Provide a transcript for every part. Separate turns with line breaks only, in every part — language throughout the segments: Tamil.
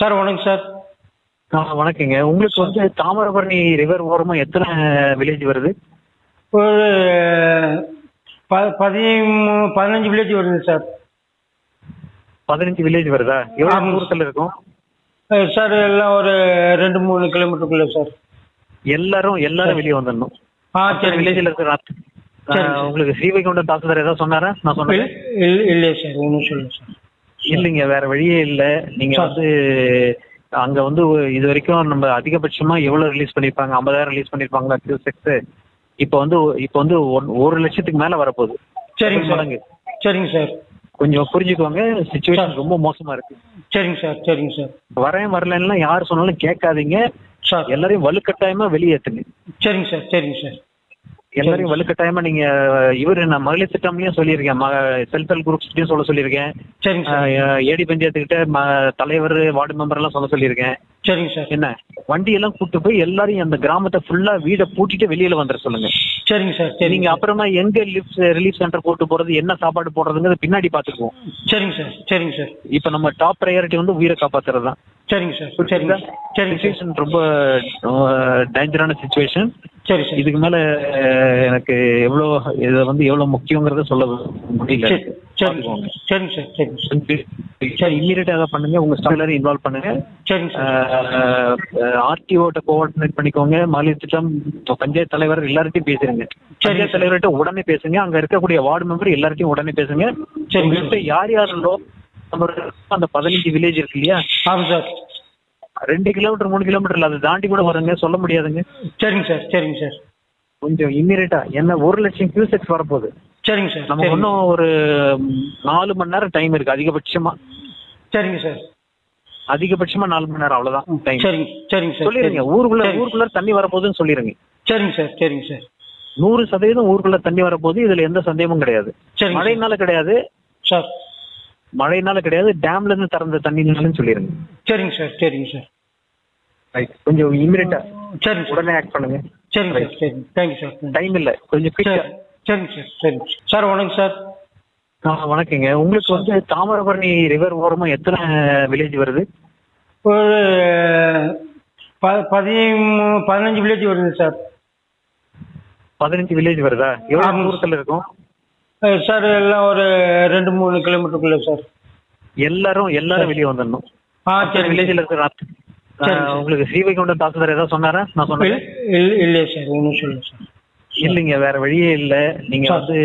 சார் வணக்கம்
சார் வணக்கங்க உங்களுக்கு வந்து தாமிரபரணி ரிவர் ஓரமா எத்தனை வில்லேஜ் வருது
ஒரு பதிமூ பதினஞ்சு வில்லேஜ் வருது சார்
பதினஞ்சு வில்லேஜ் வருதா எவ்வளவு தூரத்தில் இருக்கும்
சார் எல்லாம் ஒரு ரெண்டு மூணு கிலோமீட்டருக்குள்ள சார்
எல்லாரும் எல்லாரும் வெளியே வந்துடணும்
ஆ சரி வில்லேஜில் இருக்கிற
உங்களுக்கு ஸ்ரீவைகுண்டம் தாக்குதர் ஏதாவது சொன்னாரா நான் சொன்னேன்
இல்லையா சார் ஒன்றும் சொல்லுங்க சார்
இல்லைங்க வேற வழியே இல்ல நீங்க வந்து அங்க வந்து இது வரைக்கும் நம்ம அதிகபட்சமா எவ்வளவு ரிலீஸ் பண்ணிருப்பாங்க ஐம்பதாயிரம் ரிலீஸ் பண்ணிருப்பாங்களா கியூ செக்ஸ் இப்போ வந்து இப்போ வந்து ஒரு லட்சத்துக்கு மேல வரப்போகுது
சரிங்க சொல்லுங்க சரிங்க சார்
கொஞ்சம் புரிஞ்சுக்கோங்க சுச்சுவேஷன் ரொம்ப மோசமா இருக்கு
சரிங்க சார் சரிங்க சார்
வரேன் வரலன்னா யார் சொன்னாலும் கேட்காதீங்க எல்லாரையும் வலுக்கட்டாயமா வெளியேற்றுங்க
சரிங்க சார் சரிங்க சார்
எல்லாரையும் வலுக்கட்டாயமா நீங்க இவரு நான் மகளிர் திட்டம்லயும் சொல்லியிருக்கேன் செல்ஃப் ஹெல்ப் குரூப்ஸ்லயும் சொல்ல சொல்லியிருக்கேன் ஏடி பஞ்சாயத்துக்கிட்ட தலைவர் வார்டு மெம்பர் எல்லாம் சொல்ல சொல்லியிருக்கேன் சரிங்க சார் என்ன வண்டி எல்லாம் கூட்டு போய் எல்லாரையும் அந்த கிராமத்தை ஃபுல்லா வீட பூட்டிட்டு வெளியில வந்துட சொல்லுங்க சரிங்க சார் நீங்க அப்புறமா எங்க லிப்ட் ரிலீஃப் சென்டர் போட்டு போறது என்ன சாப்பாடு போடுறதுங்கிறது பின்னாடி பாத்துக்குவோம்
சரிங்க சார் சரிங்க சார்
இப்ப நம்ம டாப் ப்ரையாரிட்டி வந்து உயிரை காப்பாத்துறது தான் சரிங்க சார் சரிங்க சரிங்க சுச்சுவேஷன் ரொம்ப டேஞ்சரான சுச்சுவேஷன் சரி சார் இதுக்கு மேல எனக்கு எவ்வளோ இதை வந்து எவ்வளோ முக்கியங்கிறத சொல்ல முடியல
சரிங்க சார் சரிங்க
சார் இம்மீடியட்டாக பண்ணுங்க உங்க ஸ்டாஃப் இன்வால்வ் பண்ணுங்க சரிங்க சார் ஆர்டிஓட்ட கோஆர்டினேட் பண்ணிக்கோங்க மாநில திட்டம் பஞ்சாயத்து தலைவர் எல்லார்ட்டையும் பேசுறீங்க பஞ்சாயத்து தலைவர்கிட்ட உடனே பேசுங்க அங்க இருக்கக்கூடிய வார்டு மெம்பர் எல்லார்ட்டையும் உடனே பேசுங்க சரி யார் யார் லோ நம்ம அந்த பதினஞ்சு வில்லேஜ் இருக்கு இல்லையா ரெண்டு கிலோமீட்டர் மூணு கிலோமீட்டர் இல்லை அதை தாண்டி கூட வருங்க சொல்ல முடியாதுங்க
சரிங்க சார் சரிங்க சார்
கொஞ்சம் இம்மீடியட்டா என்ன ஒரு லட்சம் கியூசெக்ஸ் வரப்போகுது சரிங்க சார் நம்ம இன்னும் ஒரு நாலு மணி நேரம் டைம் இருக்கு அதிகபட்சமா சரிங்க சார் அதிகபட்சமா நாலு மணி நேரம் அவ்வளவுதான்
டைம் சரிங்க சரிங்க சார்
சொல்லிருங்க ஊருக்குள்ள ஊருக்குள்ள தண்ணி வரப்போகுதுன்னு சொல்லிருங்க
சரிங்க சார் சரிங்க சார்
நூறு சதவீதம் ஊருக்குள்ள தண்ணி வரப்போகுது இதுல எந்த சந்தேகமும் கிடையாது மழைனால கிடையாது சார் மழையினால கிடையாது டேம்ல இருந்து திறந்த தண்ணினாலும் சொல்லிருங்க
சரிங்க சார் சரிங்க சார்
ரைட் கொஞ்சம் இமிடியட்டா சரி உடனே ஆக்ட் பண்ணுங்க
சரிங்க சார் சரி தேங்க்யூ சார்
டைம் இல்ல கொஞ்சம் சரிங்க சார் சரி சார் வணக்கம் சார் வணக்கங்க உங்களுக்கு வந்து தாமிரபரணி ரிவர் ஓரமா எத்தனை வில்லேஜ் வருது
ஒரு பதினஞ்சு வில்லேஜ் வருது சார்
பதினஞ்சு வில்லேஜ் வருதா எவ்வளவு தூரத்துல இருக்கும்
சார் எல்லாம் ஒரு ரெண்டு மூணு கிலோமீட்டருக்குள்ள சார்
எல்லாரும் எல்லாரும் வெளியே வந்துடணும்
ஆ சரி வில்லேஜில் இருக்கிற
உங்களுக்கு ஸ்ரீவைகுண்டம் தாக்குதர் ஏதாவது சொன்னாரா நான் சொன்னேன்
இல்லையா சார் ஒன்றும் சொல்லுங்க சார்
இல்லைங்க வேற வழியே இல்லை நீங்க வந்து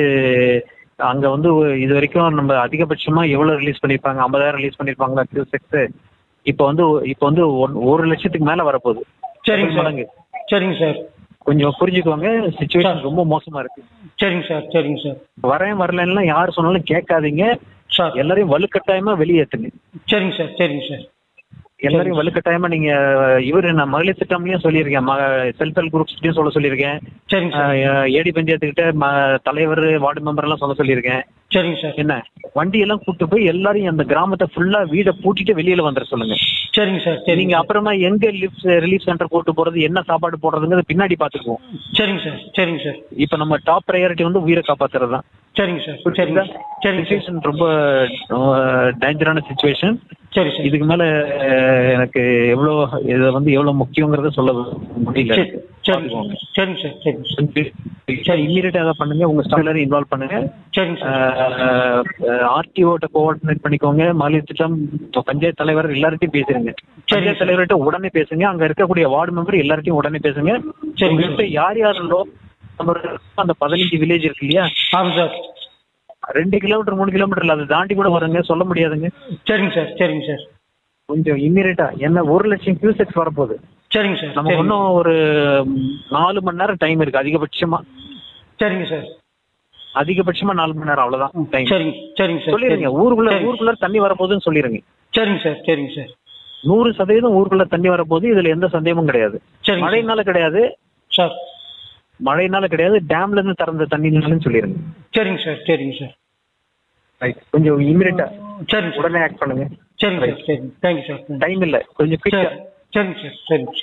அங்க வந்து இது வரைக்கும் நம்ம அதிகபட்சமா எவ்வளவு ரிலீஸ் பண்ணிருப்பாங்க ஐம்பதாயிரம் ரிலீஸ் பண்ணிருப்பாங்களா கியூ செக்ஸ் இப்போ வந்து இப்போ வந்து ஒரு லட்சத்துக்கு மேல வரப்போகுது
சரிங்க சொல்லுங்க சரிங்க சார்
கொஞ்சம் புரிஞ்சுக்கோங்க சுச்சுவேஷன் ரொம்ப மோசமா இருக்கு
சரிங்க சார் சரிங்க சார்
வரேன் வரலன்னா யார் சொன்னாலும் கேட்காதீங்க சார் எல்லாரையும் வலுக்கட்டாயமா வெளியேற்றுங்க
சரிங்க சார் சரிங்க சார்
எல்லாரையும் வலுக்கட்டாயமா நீங்க இவர் நான் மகளிர் திட்டம்லயும் சொல்லியிருக்கேன் செல்ஃப் ஹெல்ப் குரூப்ஸ்லயும் சொல்ல சொல்லியிருக்கேன் சரிங்க ஏடி பஞ்சாயத்துக்கிட்ட தலைவர் வார்டு மெம்பர் எல்லாம் சொல்ல சொல்லியிருக்கேன் சரிங்க சார் என்ன வண்டி எல்லாம் கூட்டு போய் எல்லாரையும் அந்த கிராமத்தை ஃபுல்லா வீடை பூட்டிட்டு வெளியில வந்துட சொல்லுங்க சரிங்க சார் சரி நீங்க அப்புறமா எங்க லிஃப்ட் ரிலீஃப் சென்டர் போட்டு போறது என்ன சாப்பாடு போடுறதுங்கிறது பின்னாடி பாத்துக்குவோம்
சரிங்க சார் சரிங்க சார்
இப்போ நம்ம டாப் ப்ரையாரிட்டி வந்து உயிரை காப்பாத்துறது தான் சரிங்க சார் சரிங்க சரிங்க சுச்சுவேஷன் ரொம்ப டேஞ்சரான சுச்சுவேஷன் சரி சார் இதுக்கு மேல எனக்கு எவ்வளோ இதை வந்து எவ்வளோ முக்கியங்கிறத சொல்ல முடியல
சரிங்க சார் சரிங்க
சார் இம்மீடியட்டா அதை பண்ணுங்க உங்க ஸ்டாஃப் இன்வால்வ் பண்ணுங்க சரிங்க சார் ஆர்டிஓட்ட கோஆர்டினேட் பண்ணிக்கோங்க மாநில திட்டம் பஞ்சாயத்து தலைவர் எல்லார்ட்டையும் பேசுறீங்க பஞ்சாயத்து தலைவர்கிட்ட உடனே பேசுங்க அங்க இருக்கக்கூடிய வார்டு மெம்பர் எல்லார்ட்டையும் உடனே பேசுங்க சரி யார் யார் லோ அந்த பதினஞ்சு வில்லேஜ் இருக்கு இல்லையா ஆமாம் சார் ரெண்டு கிலோமீட்டர் மூணு கிலோமீட்டர்ல அதை தாண்டி கூட வருங்க சொல்ல முடியாதுங்க
சரிங்க சார் சரிங்க சார்
கொஞ்சம் இம்மீடியட்டா என்ன ஒரு லட்சம் கியூசெக்ஸ் வரப்போகுது சரிங்க சார் நம்ம இன்னும் ஒரு நாலு மணி நேரம் டைம் இருக்கு அதிகபட்சமா சரிங்க சார் அதிகபட்சமா நாலு மணி நேரம் அவ்வளவுதான் டைம்
சரிங்க சரிங்க சார்
சொல்லிருங்க ஊருக்குள்ள ஊருக்குள்ள தண்ணி வரப்போகுதுன்னு சொல்லிருங்க
சரிங்க சார் சரிங்க சார்
நூறு சதவீதம் ஊருக்குள்ள தண்ணி வரப்போகுது இதுல எந்த சந்தேகமும் கிடையாது மழைனால கிடையாது சார் மழைனால கிடையாது டேம்ல இருந்து திறந்த தண்ணினாலும் சொல்லிருங்க
சரிங்க சார் சரிங்க சார்
ரைட் கொஞ்சம் இமிடியட்டா சரி உடனே ஆக்ட் பண்ணுங்க
சரி ரைட் சரி தேங்க்யூ சார்
டைம் இல்லை கொஞ்சம் சரி
சார் சரி